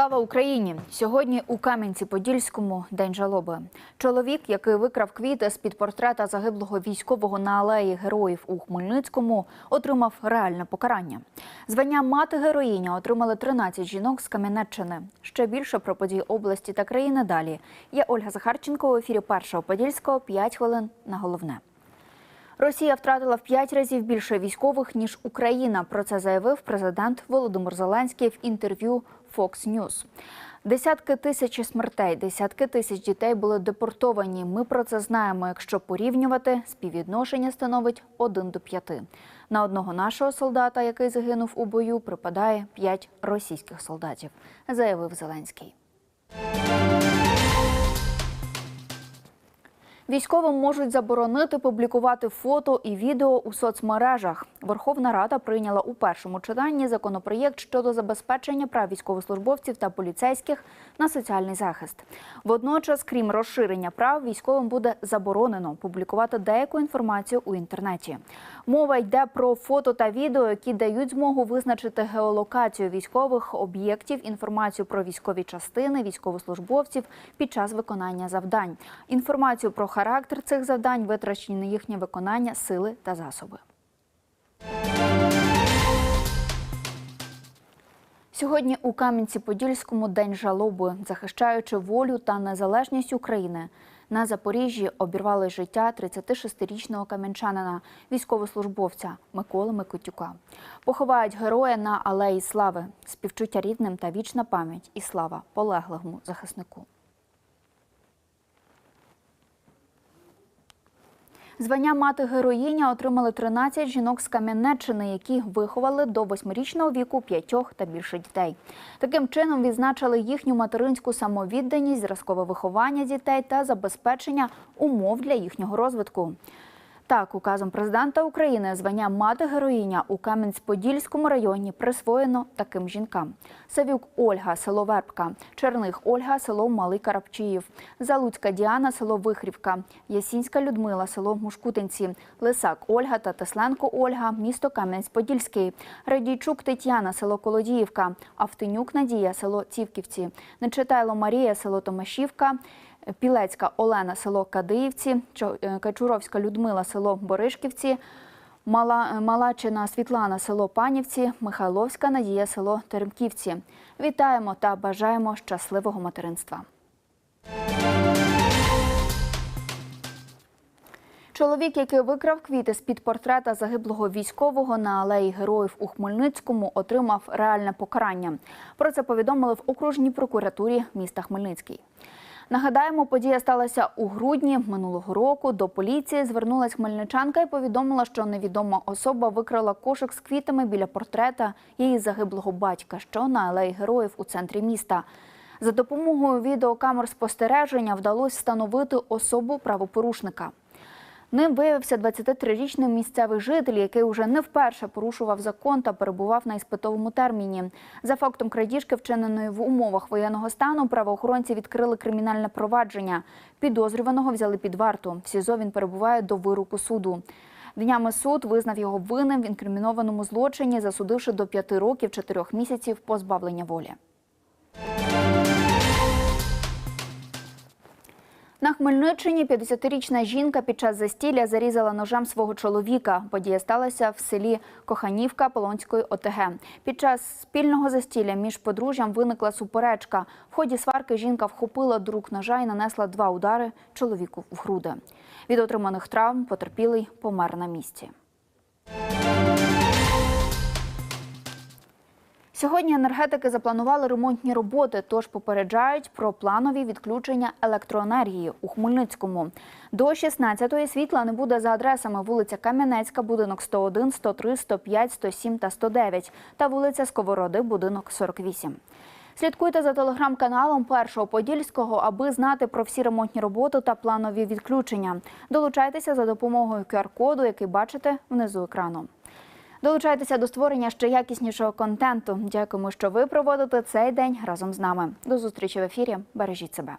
Слава Україні! Сьогодні у Кам'янці-Подільському день жалоби. Чоловік, який викрав квіти з під портрета загиблого військового на алеї героїв у Хмельницькому, отримав реальне покарання. Звання мати героїня отримали 13 жінок з Кам'янеччини. Ще більше про події області та країни далі. Я Ольга Захарченко у ефірі першого Подільського. 5 хвилин на головне. Росія втратила в п'ять разів більше військових ніж Україна. Про це заявив президент Володимир Зеленський в інтерв'ю Fox News. Десятки тисяч смертей, десятки тисяч дітей були депортовані. Ми про це знаємо. Якщо порівнювати, співвідношення становить 1 до 5. На одного нашого солдата, який загинув у бою, припадає 5 російських солдатів, заявив Зеленський. Військовим можуть заборонити публікувати фото і відео у соцмережах. Верховна Рада прийняла у першому читанні законопроєкт щодо забезпечення прав військовослужбовців та поліцейських на соціальний захист. Водночас, крім розширення прав, військовим буде заборонено публікувати деяку інформацію у інтернеті. Мова йде про фото та відео, які дають змогу визначити геолокацію військових об'єктів, інформацію про військові частини, військовослужбовців під час виконання завдань, інформацію про характер цих завдань, витрачені на їхнє виконання, сили та засоби. Сьогодні у Кам'янці-Подільському день жалоби, захищаючи волю та незалежність України. На Запоріжжі обірвали життя 36-річного кам'янчанина, військовослужбовця Миколи Микитюка. Поховають героя на Алеї Слави, співчуття рідним та вічна пам'ять і слава полеглому захиснику. Звання мати героїня отримали 13 жінок з Кам'янеччини, які виховали до восьмирічного віку п'ятьох та більше дітей. Таким чином відзначили їхню материнську самовідданість, зразкове виховання дітей та забезпечення умов для їхнього розвитку. Так, указом президента України звання мати героїня у Кам'янець-Подільському районі присвоєно таким жінкам: Савюк Ольга, село Вербка, Черних Ольга, село Малий Карапчиїв, Залуцька Діана, село Вихрівка, Ясінська Людмила, село Мушкутинці, Лисак Ольга та Тесленко Ольга, місто Кам'янець-Подільський, Радійчук Тетяна, село Колодіївка, Автинюк Надія, село Цівківці, Нечитайло Марія, село Томашівка. Пілецька Олена, село Кадиївці, Качуровська Людмила, село Боришківці, Мала, Малачина Світлана, село Панівці, Михайловська Надія, село Теремківці. Вітаємо та бажаємо щасливого материнства. Чоловік, який викрав квіти з під портрета загиблого військового на алеї героїв у Хмельницькому, отримав реальне покарання. Про це повідомили в окружній прокуратурі міста Хмельницький. Нагадаємо, подія сталася у грудні минулого року. До поліції звернулась хмельничанка і повідомила, що невідома особа викрала кошик з квітами біля портрета її загиблого батька, що на алеї героїв у центрі міста. За допомогою відеокамер спостереження вдалося встановити особу правопорушника. Ним виявився 23-річний місцевий житель, який уже не вперше порушував закон та перебував на іспитовому терміні. За фактом крадіжки, вчиненої в умовах воєнного стану, правоохоронці відкрили кримінальне провадження. Підозрюваного взяли під варту. В СІЗО він перебуває до вироку суду. Днями суд визнав його винним в інкримінованому злочині, засудивши до 5 років 4 місяців позбавлення волі. На Хмельниччині 50-річна жінка під час застілля зарізала ножем свого чоловіка. Подія сталася в селі Коханівка Полонської ОТГ. Під час спільного застілля між подружжям виникла суперечка. В ході сварки жінка вхопила до рук ножа і нанесла два удари чоловіку в груди. Від отриманих травм потерпілий помер на місці. Сьогодні енергетики запланували ремонтні роботи, тож попереджають про планові відключення електроенергії у Хмельницькому. До 16-ї світла не буде за адресами вулиця Кам'янецька, будинок 101, 103, 105, 107 та 109 та вулиця Сковороди, будинок 48. Слідкуйте за телеграм-каналом Першого Подільського, аби знати про всі ремонтні роботи та планові відключення. Долучайтеся за допомогою QR-коду, який бачите внизу екрану. Долучайтеся до створення ще якіснішого контенту. Дякуємо, що ви проводите цей день разом з нами. До зустрічі в ефірі. Бережіть себе.